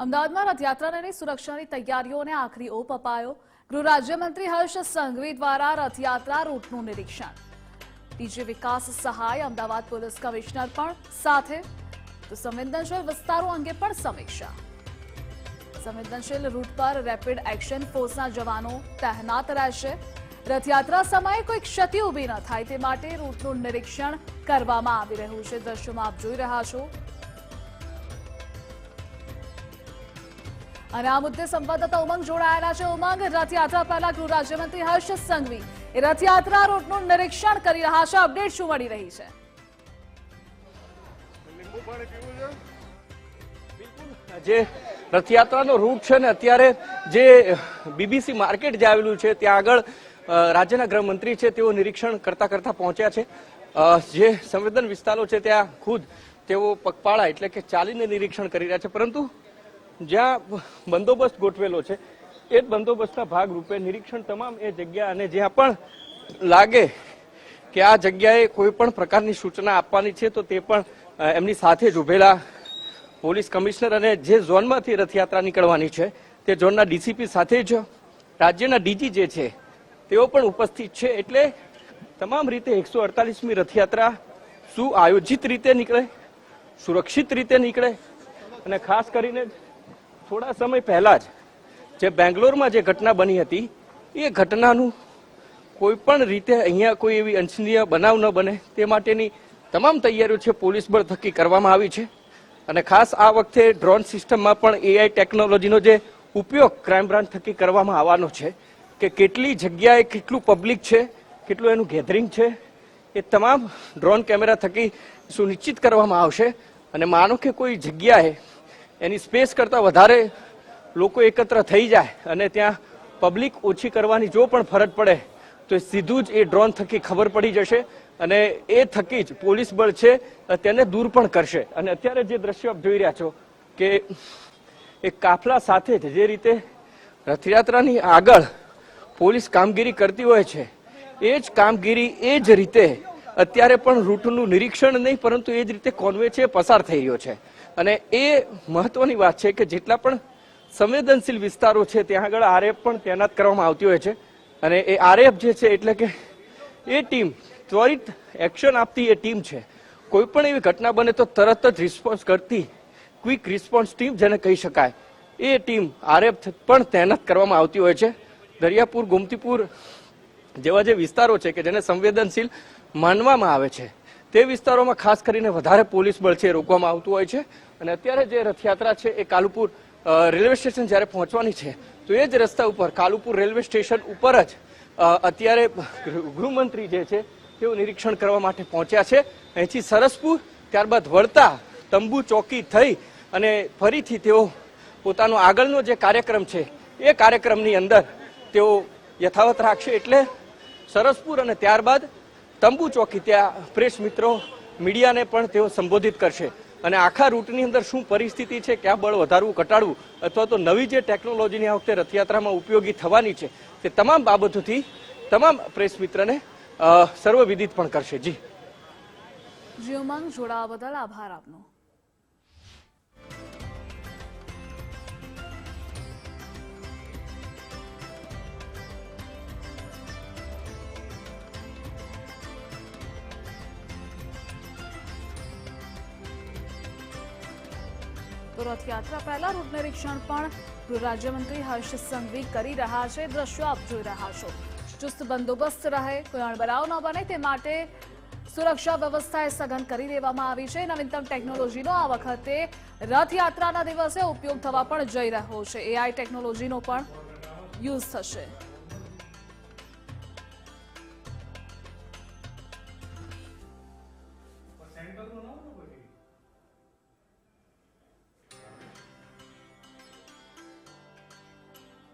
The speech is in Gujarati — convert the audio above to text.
અમદાવાદમાં રથયાત્રાને સુરક્ષાની તૈયારીઓને આખરી ઓપ અપાયો. ગૃહ રાજ્યમંત્રી હર્ષ સંઘવી દ્વારા રથયાત્રા રૂટનું નિરીક્ષણ. ડીજી વિકાસ સહાય અમદાવાદ પોલીસ કમિશનર પણ સાથે. તો સંવેદનશીલ વિસ્તારો અંગે પણ સમીક્ષા. સંવેદનશીલ રૂટ પર રેપિડ એક્શન ફોર્સના જવાનો તહેનાત રહેશે. રથયાત્રા સમયે કોઈ ક્ષતિ ઊભી ન થાય તે માટે રૂટનું નિરીક્ષણ કરવામાં આવી રહ્યું છે. દ્રશ્યોમાં આપ જોઈ રહ્યા છો અને આ મુદ્દે સંવાદદાતા ઉમંગ જોડાયેલા છે. ઉમંગ, રથયાત્રા પહેલા ગૃહ રાજ્યમંત્રી હર્ષ સંઘવી એ રથયાત્રા રૂટનું નિરીક્ષણ કરી રહ્યા છે. અપડેટ શું મળી રહી છે? જે રથયાત્રાનો રૂટ છે ને, અત્યારે જે બીબીસી માર્કેટ જે આવેલું છે, ત્યાં આગળ રાજ્યના ગૃહમંત્રી છે, તેઓ નિરીક્ષણ કરતા કરતા પહોંચ્યા છે. જે સંવેદન વિસ્તારો છે, ત્યાં ખુદ તેઓ પગપાળા એટલે કે ચાલીને નિરીક્ષણ કરી રહ્યા છે. પરંતુ જ્યાં બંદોબસ્ત ગોઠવેલો છે, એ જ બંદોબસ્તના ભાગરૂપે નિરીક્ષણ તમામ એ જગ્યા અને જ્યાં પણ લાગે કે આ જગ્યાએ કોઈ પણ પ્રકારની સૂચના આપવાની છે, તો તે પણ એમની સાથે જ ઉભેલા પોલીસ કમિશનર અને જે ઝોનમાંથી રથયાત્રા નીકળવાની છે, તે ઝોનના ડીસીપી સાથે જ રાજ્યના ડીજી જે છે, તેઓ પણ ઉપસ્થિત છે, એટલે તમામ રીતે એકસો અડતાલીસમી રથયાત્રા સુઆયોજિત રીતે નીકળે, સુરક્ષિત રીતે નીકળે અને ખાસ કરીને થોડા સમય પહેલા જ જે બેંગ્લોરમાં જે ઘટના બની હતી, એ ઘટનાનું કોઈ પણ રીતે અહીંયા કોઈ એવી અનિચ્છનીય બનાવ ન બને. તે માટેની તમામ તૈયારીઓ છે પોલીસ બળ થકી કરવામાં આવી છે. અને ખાસ આ વખતે ડ્રોન સિસ્ટમમાં પણ એઆઈ ટેકનોલોજીનો જે ઉપયોગ ક્રાઇમ બ્રાન્ચ થકી કરવામાં આવવાનો છે કે કેટલી જગ્યાએ કેટલું પબ્લિક છે, કેટલું એનું ગેધરિંગ છે, એ તમામ ડ્રોન કેમેરા થકી સુનિશ્ચિત કરવામાં આવશે. અને માનો કે કોઈ જગ્યાએ એની સ્પેસ કરતાં વધારે લોકો એકત્ર થઈ જાય અને ત્યાં પબ્લિક ઓછી કરવાની જો પણ ફરજ પડે, તો સીધું જ એ ડ્રોન થકી ખબર પડી જશે અને એ થકી જ પોલીસ બળ છે તેને દૂર પણ કરશે. અને અત્યારે જે દ્રશ્યો આપ જોઈ રહ્યા છો કે એ કાફલા સાથે જ જે રીતે રથયાત્રાની આગળ પોલીસ કામગીરી કરતી હોય છે, એ જ કામગીરી એ જ રીતે અત્યારે પણ રૂટનું નિરીક્ષણ નહીં, પરંતુ એ જ રીતે કોન્વે છે, પસાર થઈ રહ્યો છે. અને એ મહત્વની વાત છે કે જેટલા પણ સંવેદનશીલ વિસ્તારો છે, ત્યાં આગળ આરએફ પણ તૈનાત કરવામાં આવતી હોય છે. અને એ આરએફ જે છે, એટલે કે એ ટીમ, ત્વરિત એક્શન આપતી એ ટીમ છે. કોઈ પણ એવી ઘટના બને તો તરત જ રિસ્પોન્સ કરતી, ક્વિક રિસ્પોન્સ ટીમ જેને કહી શકાય, એ ટીમ આરએફ પણ તૈનાત કરવામાં આવતી હોય છે. દરિયાપુર, ગોમતીપુર જેવા જે વિસ્તારો છે કે જેને સંવેદનશીલ માનવામાં આવે છે. તે વિસ્તારોમાં ખાસ કરીને વધારે પોલીસ બળ છે રોકવામાં આવતું હોય છે. અને અત્યારે જે રથયાત્રા છે એ કાલુપુર રેલવે સ્ટેશન જ્યારે પહોંચવાની છે, તો એ જ રસ્તા ઉપર, કાલુપુર રેલવે સ્ટેશન ઉપર જ અત્યારે ગૃહમંત્રી જે છે, તેઓ નિરીક્ષણ કરવા માટે પહોંચ્યા છે. અહીંથી સરસપુર, ત્યારબાદ વળતા તંબુ ચોકી થઈ અને ફરીથી તેઓ પોતાનો આગળનો જે કાર્યક્રમ છે, એ કાર્યક્રમની અંદર તેઓ યથાવત રાખશે. એટલે સરસપુર અને ત્યારબાદ તંબુ ચોકી ત્યાં પ્રેસ મિત્રો મીડિયાને પણ તેઓ સંબોધિત કરશે. અને આખા રૂટની અંદર શું પરિસ્થિતિ છે, ક્યાં બળ વધારવું, ઘટાડવું, અથવા તો નવી જે ટેકનોલોજીની આ વખતે રથયાત્રામાં ઉપયોગી થવાની છે, તે તમામ બાબતોથી તમામ પ્રેસ મિત્રને સર્વવિદિત પણ કરશે. જી. જી ઉમંગ જોડાવા બદલ આભાર આપનો. તો રથયાત્રા પહેલા રૂટ નિરીક્ષણ પણ ગૃહ રાજ્યમંત્રી હર્ષ સંઘવી કરી રહ્યા છે. દ્રશ્યો આપ જોઈ રહ્યા છો. ચુસ્ત બંદોબસ્ત રહે કોઈ અણબરાવ ન બને તે માટે સુરક્ષા વ્યવસ્થા એ સઘન કરી દેવામાં આવી છે. નવીનતમ ટેકનોલોજીનો આ વખતે રથયાત્રાના દિવસે ઉપયોગ થવા પણ જઈ રહ્યો છે. એઆઈ ટેકનોલોજીનો પણ યુઝ થશે.